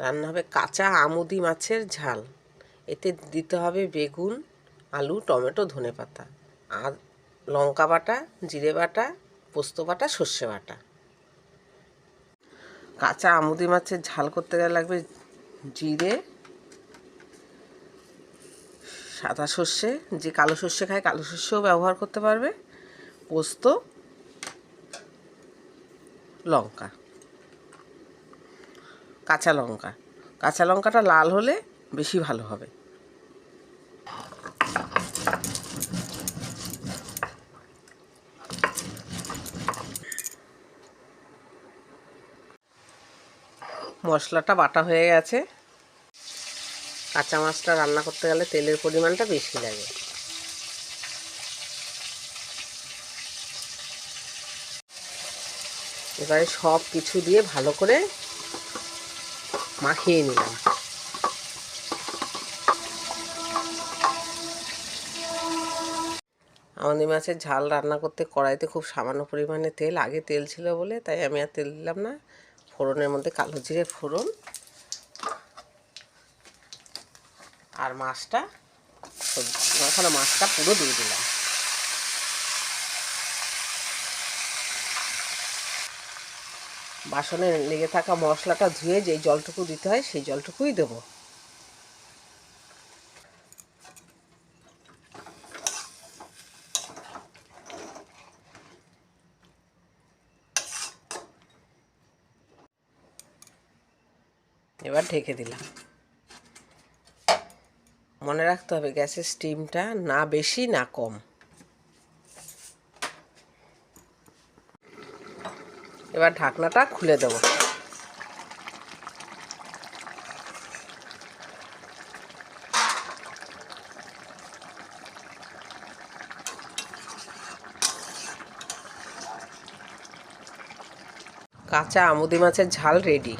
রান্না হবে কাঁচা আমুদি মাছের ঝাল। এতে দিতে হবে বেগুন, আলু, টমেটো, ধনে পাতা। আর লঙ্কা বাটা, জিরে বাটা, পোস্ত বাটা, সর্ষে বাটা। কাঁচা আমুদি মাছের ঝাল করতে গেলে লাগবে জিরে, সাদা সর্ষে। যে কালো সর্ষে খায় কালো সর্ষেও ব্যবহার করতে পারবে। পোস্ত, লঙ্কা। কাঁচা লঙ্কা। কাঁচা লঙ্কাটা লাল হলে বেশি ভালো হবে। মশলাটা বাটা হয়ে গেছে। কাঁচা মাছটা রান্না করতে গেলে তেলের পরিমাণটা বেশি লাগে। এবারে সব কিছু দিয়ে ভালো করে মাখিয়ে নিলাম। আমাদের মাছের ঝাল রান্না করতে কড়াইতে খুব সামান্য পরিমাণে তেল, আগে তেল ছিল বলে, তাই আমি আর তেল দিলাম না। ফোড়নের মধ্যে কালো জিরে ফোড়ন। আর মাছটা ওখানে মাছটা পুরো দিয়ে দিলাম। বাসনে লেগে থাকা মশলাটা ধুয়ে যেই জলটুকু দিতে হয়, সেই জলটুকুই দেবো। এবার ঢেকে দিলাম। মনে রাখতে হবে গ্যাসের স্টিমটা না বেশি না কম। এবার ঢাকনাটা খুলে দেব। কাঁচা আমুদি মাছের ঝাল রেডি